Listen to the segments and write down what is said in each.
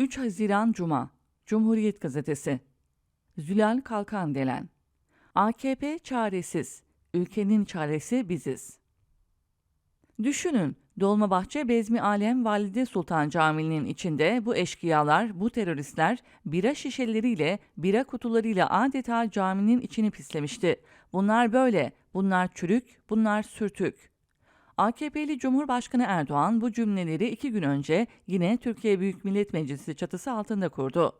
3 Haziran Cuma Cumhuriyet Gazetesi Zülal Kalkan Delen AKP çaresiz, ülkenin çaresi biziz. Düşünün, Dolmabahçe Bezmi Alem Valide Sultan Camii'nin içinde bu eşkıyalar, bu teröristler bira şişeleriyle, bira kutularıyla adeta caminin içini pislemişti. Bunlar böyle, bunlar çürük, bunlar sürtük. AKP'li Cumhurbaşkanı Erdoğan bu cümleleri iki gün önce yine Türkiye Büyük Millet Meclisi çatısı altında kurdu.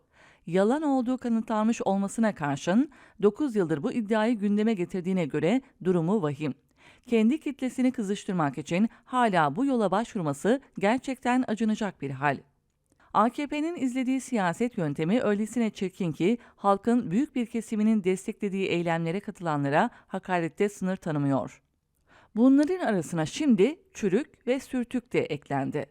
Yalan olduğu kanıtlanmış olmasına karşın 9 yıldır bu iddiayı gündeme getirdiğine göre durumu vahim. Kendi kitlesini kızıştırmak için hala bu yola başvurması gerçekten acınacak bir hal. AKP'nin izlediği siyaset yöntemi öylesine çirkin ki halkın büyük bir kesiminin desteklediği eylemlere katılanlara hakarette sınır tanımıyor. Bunların arasına şimdi çürük ve sürtük de eklendi.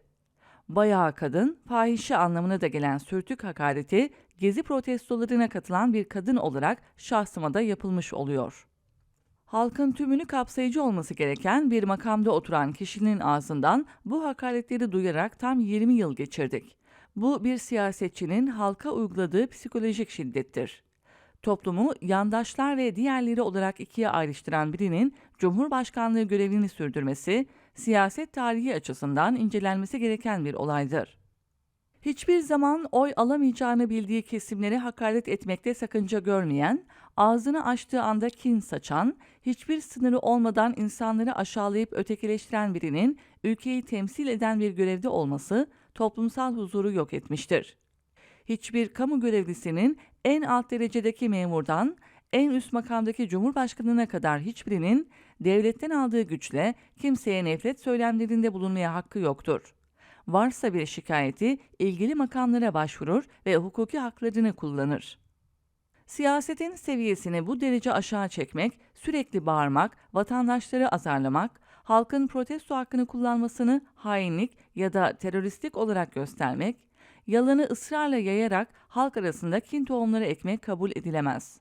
Bayağı kadın, fahişe anlamına da gelen sürtük hakareti gezi protestolarına katılan bir kadın olarak şahsıma da yapılmış oluyor. Halkın tümünü kapsayıcı olması gereken bir makamda oturan kişinin ağzından bu hakaretleri duyarak tam 20 yıl geçirdik. Bu bir siyasetçinin halka uyguladığı psikolojik şiddettir toplumu yandaşlar ve diğerleri olarak ikiye ayrıştıran birinin Cumhurbaşkanlığı görevini sürdürmesi, siyaset tarihi açısından incelenmesi gereken bir olaydır. Hiçbir zaman oy alamayacağını bildiği kesimlere hakaret etmekte sakınca görmeyen, ağzını açtığı anda kin saçan, hiçbir sınırı olmadan insanları aşağılayıp ötekileştiren birinin ülkeyi temsil eden bir görevde olması toplumsal huzuru yok etmiştir hiçbir kamu görevlisinin en alt derecedeki memurdan en üst makamdaki cumhurbaşkanına kadar hiçbirinin devletten aldığı güçle kimseye nefret söylemlerinde bulunmaya hakkı yoktur. Varsa bir şikayeti ilgili makamlara başvurur ve hukuki haklarını kullanır. Siyasetin seviyesini bu derece aşağı çekmek, sürekli bağırmak, vatandaşları azarlamak, halkın protesto hakkını kullanmasını hainlik ya da teröristlik olarak göstermek, yalanı ısrarla yayarak halk arasında kin tohumları ekmek kabul edilemez.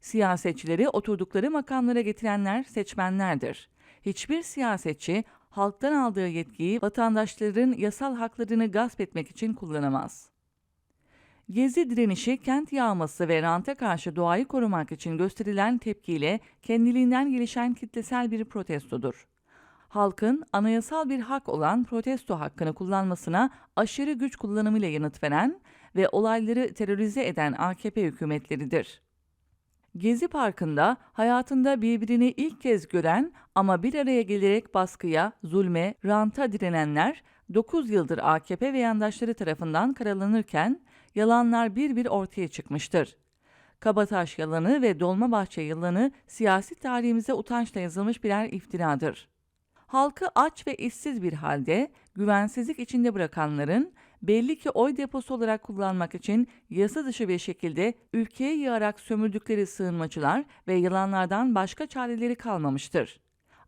Siyasetçileri oturdukları makamlara getirenler seçmenlerdir. Hiçbir siyasetçi halktan aldığı yetkiyi vatandaşların yasal haklarını gasp etmek için kullanamaz. Gezi direnişi kent yağması ve ranta karşı doğayı korumak için gösterilen tepkiyle kendiliğinden gelişen kitlesel bir protestodur halkın anayasal bir hak olan protesto hakkını kullanmasına aşırı güç kullanımıyla yanıt veren ve olayları terörize eden AKP hükümetleridir. Gezi Parkı'nda hayatında birbirini ilk kez gören ama bir araya gelerek baskıya, zulme, ranta direnenler 9 yıldır AKP ve yandaşları tarafından karalanırken yalanlar bir bir ortaya çıkmıştır. Kabataş yalanı ve Dolmabahçe yalanı siyasi tarihimize utançla yazılmış birer iftiradır halkı aç ve işsiz bir halde güvensizlik içinde bırakanların belli ki oy deposu olarak kullanmak için yasa dışı bir şekilde ülkeye yığarak sömürdükleri sığınmacılar ve yılanlardan başka çareleri kalmamıştır.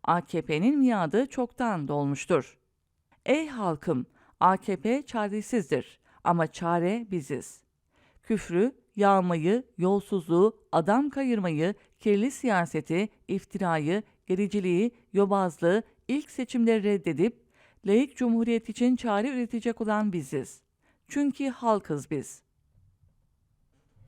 AKP'nin miadı çoktan dolmuştur. Ey halkım, AKP çaresizdir ama çare biziz. Küfrü, yağmayı, yolsuzluğu, adam kayırmayı, kirli siyaseti, iftirayı, gericiliği, yobazlığı, ilk seçimleri reddedip layık cumhuriyet için çare üretecek olan biziz. Çünkü halkız biz.